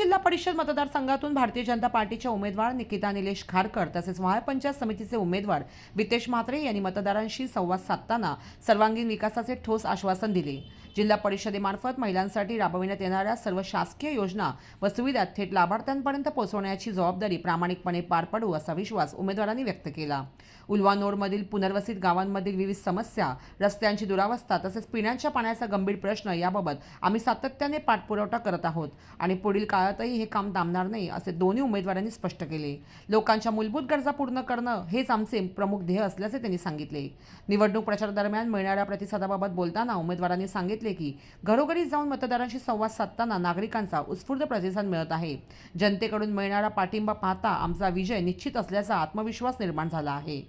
जिल्हा परिषद मतदारसंघातून भारतीय जनता पार्टीच्या उमेदवार निकिता निलेश खारकर तसेच महापंचायत समितीचे उमेदवार वितेश म्हात्रे यांनी मतदारांशी संवाद साधताना सर्वांगीण विकासाचे ठोस आश्वासन दिले. जिल्हा परिषदेमार्फत महिलांसाठी राबविण्यात येणाऱ्या सर्व शासकीय योजना व सुविधा थेट लाभार्थ्यांपर्यंत पोहोचवण्याची जबाबदारी प्रामाणिकपणे पार पडू असा विश्वास उमेदवारांनी व्यक्त केला. उल्वानोरमधील पुनर्वसित गावांमधील विविध समस्या रस्त्यांची दुरावस्था तसेच पिण्याच्या पाण्याचा गंभीर प्रश्न याबाबत आम्ही सातत्याने पाठपुरवठा करत आहोत आणि पुढील काळातही हे काम थांबणार नाही असे दोन्ही उमेदवारांनी स्पष्ट केले. लोकांच्या मूलभूत गरजा पूर्ण करणं हेच आमचे प्रमुख ध्येय असल्याचे त्यांनी सांगितले. निवडणूक प्रचारादरम्यान मिळणाऱ्या प्रतिसादाबाबत बोलताना उमेदवारांनी सांगितले की घरोघरी जाऊन मतदारांशी संवाद साधताना नागरिकांचा उत्स्फूर्त प्रतिसाद मिळत आहे. जनतेकडून मिळणारा पाठिंबा पाहता आमचा विजय निश्चित असल्याचा आत्मविश्वास निर्माण झाला आहे.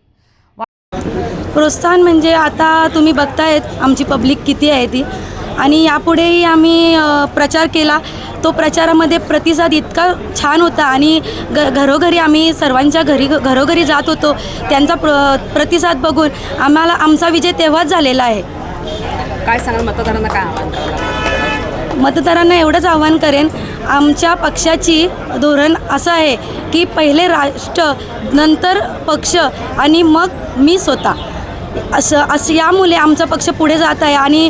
प्रोत्साहन म्हणजे आता तुम्ही बघतायत आमची पब्लिक किती आहे ती. आणि यापुढेही आम्ही प्रचार केला. तो प्रचारामध्ये प्रतिसाद इतका छान होता आणि ग घरोघरी आम्ही सर्वांच्या घरी घरोघरी जात होतो. त्यांचा प्र प्रतिसाद बघून आम्हाला आमचा विजय तेव्हाच झालेला आहे. काय सांगाल? मतदारांना काय आव्हान मतदारांना एवढंच आव्हान करेन आमच्या पक्षाची धोरण असं आहे की पहिले राष्ट्र नंतर पक्ष आणि मग मी स्वतः. असं असं यामुळे आमचा पक्ष पुढे जात आहे आणि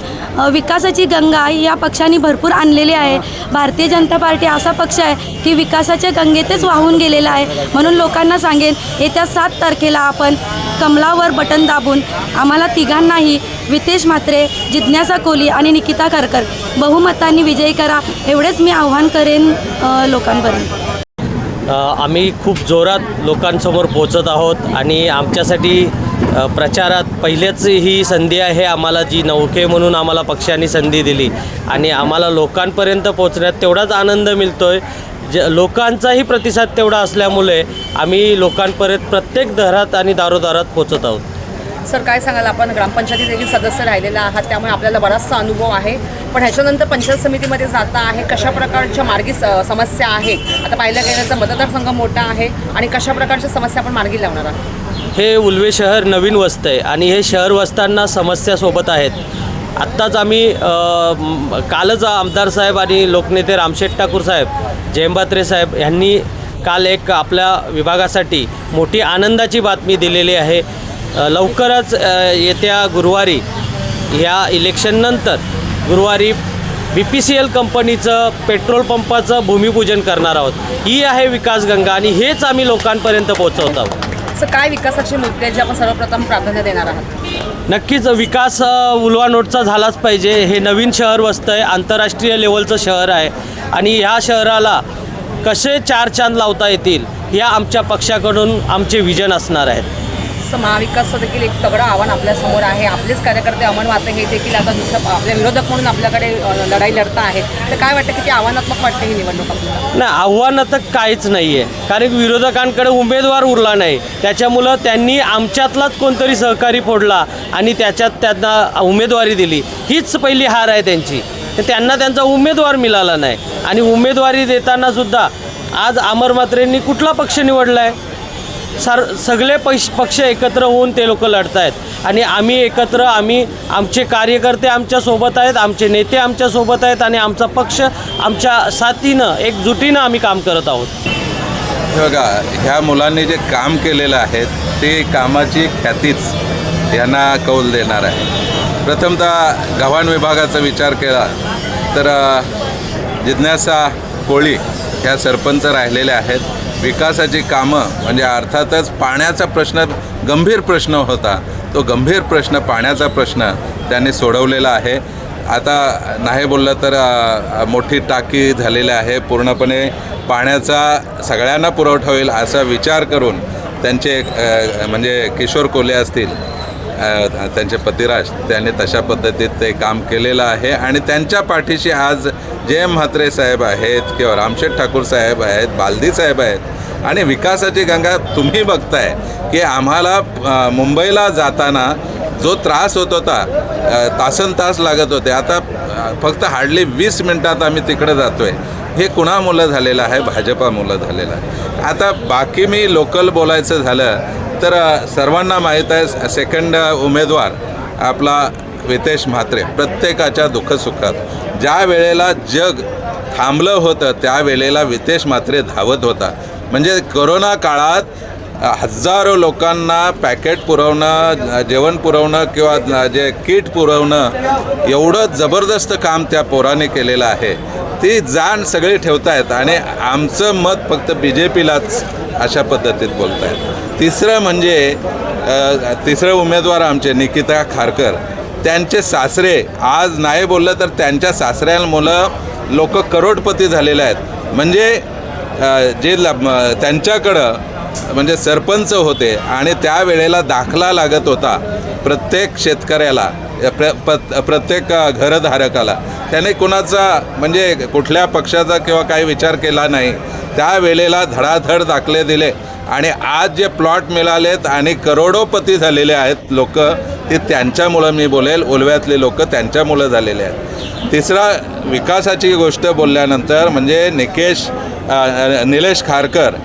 विकासाची गंगा या पक्षाने भरपूर आणलेली आहे. भारतीय जनता पार्टी असा पक्ष आहे की विकासाच्या गंगेतच वाहून गेलेला आहे. म्हणून लोकांना सांगेन येत्या सात तारखेला आपण कमलावर बटन दाबून आम्हाला तिघांनाही वितेश म्हात्रे जिज्ञासा कोली आणि निकिता करकर बहुमतांनी विजयी करा एवढेच मी आव्हान करेन लोकांपर्यंत. आम्ही खूप जोरात लोकांसमोर पोचत आहोत आणि आमच्यासाठी प्रचारात पहिलेच ही संधी आहे. आम्हाला जी नौके म्हणून आम्हाला पक्षाने संधी दिली आणि आम्हाला लोकांपर्यंत पोचण्यात तेवढाच आनंद मिळतो आहे ज लोकांचाही प्रतिसाद तेवढा असल्यामुळे आम्ही लोकांपर्यंत प्रत्येक घरात आणि दारोदारात पोचत आहोत. सर काय सांगाल? आपण ग्रामपंचायतीत देखील सदस्य राहिलेला आहात त्यामुळे आपल्याला बराचसा अनुभव आहे. पण ह्याच्यानंतर पंचायत समितीमध्ये जाता आहे कशा प्रकारच्या मार्गी स- समस्या आहेत आता पाहिलं गेल्याचा मतदारसंघ मोठा आहे आणि कशा प्रकारच्या समस्या आपण मार्गी लावणार आहात? हे उल्वे शहर नवीन वस्त आहे आणि हे शहर वसताना समस्या सोबत आहेत. आत्ताच आम्ही कालच आमदार साहेब आणि लोकनेते रामशेठ ठाकूर साहेब जयंबात्रे साहेब यांनी काल एक आपल्या विभागासाठी मोठी आनंदाची बातमी दिलेली आहे. लवकरच येत्या गुरुवारी ह्या इलेक्शननंतर गुरुवारी बी पी सी एल कंपनीचं पेट्रोल पंपाचं भूमिपूजन करणार आहोत. ही आहे विकासगंगा आणि हेच आम्ही लोकांपर्यंत पोहोचवत आहोत. सर काय विकासाचे मुद्दे जे आपण सर्वप्रथम प्राधान्य देणार आहात? नक्कीच विकास उलवा नोटचा झालाच पाहिजे. हे नवीन शहर वसतं आहे आंतरराष्ट्रीय लेवलचं शहर आहे. आणि ह्या शहराला कसे चार चांद लावता येतील या आमच्या पक्षाकडून आमचे विजन असणार आहेत. तर महाविकासचं देखील एक तगडं आव्हान आपल्यासमोर आहे. आपलेच कार्यकर्ते अमन वाते हे देखील आता दुसरं आपल्या विरोधक म्हणून आपल्याकडे लढाई लढता आहेत. तर काय वाटतं किती आव्हानात्मक वाटते ही निवडणूक आपल्याला? नाही आव्हानं तर काहीच नाही आहे कारण विरोधकांकडे उमेदवार उरला नाही. त्याच्यामुळं त्यांनी आमच्यातलाच कोणतरी सहकारी फोडला आणि त्याच्यात त्यांना उमेदवारी दिली. हीच पहिली हार आहे त्यांची. तर त्यांना त्यांचा उमेदवार मिळाला नाही. आणि उमेदवारी देताना सुद्धा आज अमर मात्रेंनी कुठला पक्ष निवडला आहे सर सगळे पैश पक्ष एकत्र होऊन ते लोक लढत आहेत आणि आम्ही एकत्र आम्ही आमचे कार्यकर्ते आमच्यासोबत आहेत आमचे नेते आमच्यासोबत आहेत आणि आमचा पक्ष आमच्या साथीनं एकजुटीनं आम्ही काम करत आहोत. हे बघा ह्या मुलांनी जे काम केलेलं आहे ते कामाची ख्यातीच यांना कौल देणार आहे. प्रथमतः गव्हाण विभागाचा विचार केला तर जिज्ञासा कोळी ह्या सरपंच राहिलेल्या आहेत. विकासाची कामं म्हणजे अर्थातच पाण्याचा प्रश्न गंभीर प्रश्न होता. तो गंभीर प्रश्न पाण्याचा प्रश्न त्यांनी सोडवलेला आहे. आता नाही बोललं तर मोठी टाकी झालेली आहे. पूर्णपणे पाण्याचा सगळ्यांना पुरवठा होईल असा विचार करून त्यांचे म्हणजे किशोर कोले असतील त्यांचे पतिराज त्यांनी तशा पद्धतीत ते काम केलेलं आहे आणि त्यांच्या पाठीशी आज जय म्हात्रे साहेब आहेत किंवा रामशेठ ठाकूर साहेब आहेत बालदी साहेब आहेत आणि विकासाची गंगा तुम्ही बघताय की आम्हाला मुंबईला जाताना जो त्रास होत होता तासन तास लागत होते. आता फक्त हार्डली वीस मिनटात आम्ही तिकडे जातो आहे हे कुणामुळं झालेलं आहे? भाजपामुळं झालेलं आहे. आता बाकी मी लोकल बोलायचं झालं तर सर्वांना माहीत आहे सेकंड उमेदवार आपला वितेश म्हात्रे प्रत्येकाच्या दुःखसुखात. ज्या वेळेला जग थांबलं होतं त्यावेळेला वितेश म्हात्रे धावत होता. म्हणजे करोना काळात हजारो लोकांना पॅकेट पुरवणं जेवण पुरवणं किंवा जे किट पुरवणं एवढं जबरदस्त काम त्या पोराने केलेलं आहे. ती जाण सगळी ठेवतायत आणि आमचं मत फक्त बी जे पीलाच अशा पद्धतीत बोलत आहेत तिसरं म्हणजे तिसरं उमेदवार आमचे निकिता खारकर. त्यांचे सासरे आज नाही बोललं तर त्यांच्या सासऱ्यांमुळं लोक करोडपती झालेले आहेत. म्हणजे जे त्यांच्याकडं म्हणजे सरपंच होते आणि त्यावेळेला दाखला लागत होता प्रत्येक शेतकऱ्याला. प्र प्र प्रत्येक घरधारकाला. त्याने कुणाचा म्हणजे कुठल्या पक्षाचा किंवा काही विचार केला नाही त्यावेळेला धडाधड दाखले दिले. आणि आज जे प्लॉट मिळालेत आणि करोडोपती झालेले आहेत लोक ते त्यांच्यामुळं मी बोलेल. ओलव्यातले लोक त्यांच्यामुळं झालेले आहेत. तिसरा विकासाची गोष्ट बोलल्यानंतर म्हणजे निकेश निलेश खारकर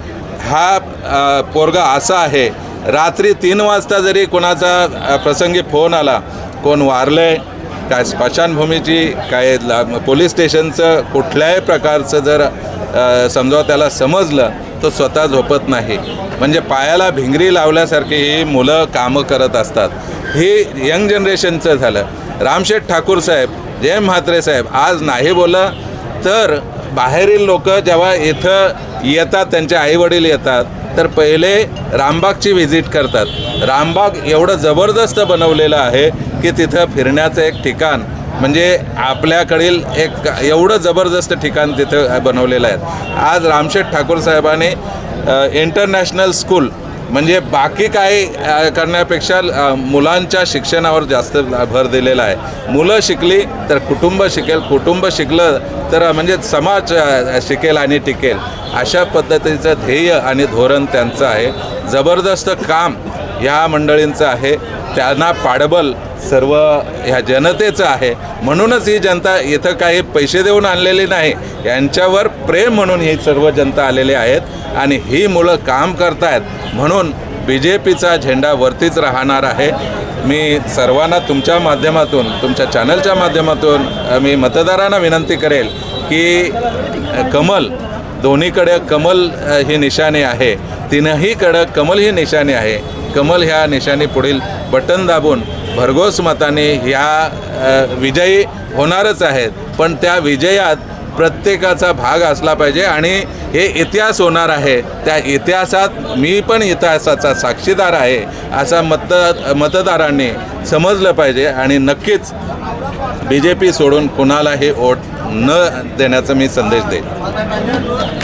हा पोरगा असा आहे रात्री तीन वाजता जरी कोणाचा प्रसंगी फोन आला कोण वारलं आहे काय स्मशानभूमीची काय पोलीस स्टेशनचं कुठल्याही प्रकारचं जर समजा त्याला समजलं तर स्वतः झोपत नाही. म्हणजे पायाला भिंगरी लावल्यासारखी ही मुलं कामं करत असतात. हे यंग जनरेशनचं झालं. रामशेठ ठाकूर साहेब जय म्हात्रे साहेब आज नाही बोललं तर बाहेरील लोक जेव्हा इथं येतात त्यांचे आईवडील येतात तर पहिले रामबागची व्हिजिट करतात. रामबाग एवढं जबरदस्त बनवलेलं आहे की तिथं फिरण्याचं एक ठिकाण म्हणजे आपल्याकडील एक एवढं जबरदस्त ठिकाण तिथं बनवलेलं आहे. आज रामशेठ ठाकूर साहेबांनी इंटरनॅशनल स्कूल म्हणजे बाकी काही करण्यापेक्षा मुलांच्या शिक्षणावर जास्त भर दिलेला आहे. मुलं शिकली तर कुटुंब शिकेल कुटुंब शिकलं तर म्हणजे समाज शिकेल आणि टिकेल. अशा पद्धतीचं ध्येय आणि धोरण त्यांचं आहे. जबरदस्त काम ह्या मंडळींचं आहे त्यांना पाडबल सर्व ह्या जनतेचं आहे. म्हणूनच ही जनता इथं काही पैसे देऊन आणलेली नाही. यांच्यावर प्रेम म्हणून ही सर्व जनता आलेली आहेत आणि ही मुलं काम करतायत. म्हणून बी जे पीचा झेंडा वरतीच राहणार आहे. मी सर्वांना तुमच्या माध्यमातून तुमच्या चॅनलच्या माध्यमातून मी मतदारांना विनंती करेल की कमल दोन्हीकडे कमल ही निशाणी आहे. तीनहीकडं कमल ही निशाणी आहे. कमल ह्या निशाने पुढील बटन दाबून भरघोस मताने ह्या विजयी होणारच आहेत. पण त्या विजयात प्रत्येकाचा भाग असला पाहिजे आणि हे इतिहास होणार आहे. त्या इतिहासात मी पण इतिहासाचा साक्षीदार आहे असा मत मतदारांनी समजलं पाहिजे आणि नक्कीच बी जे पी सोडून कुणालाही वोट न देण्याचा मी संदेश देईन.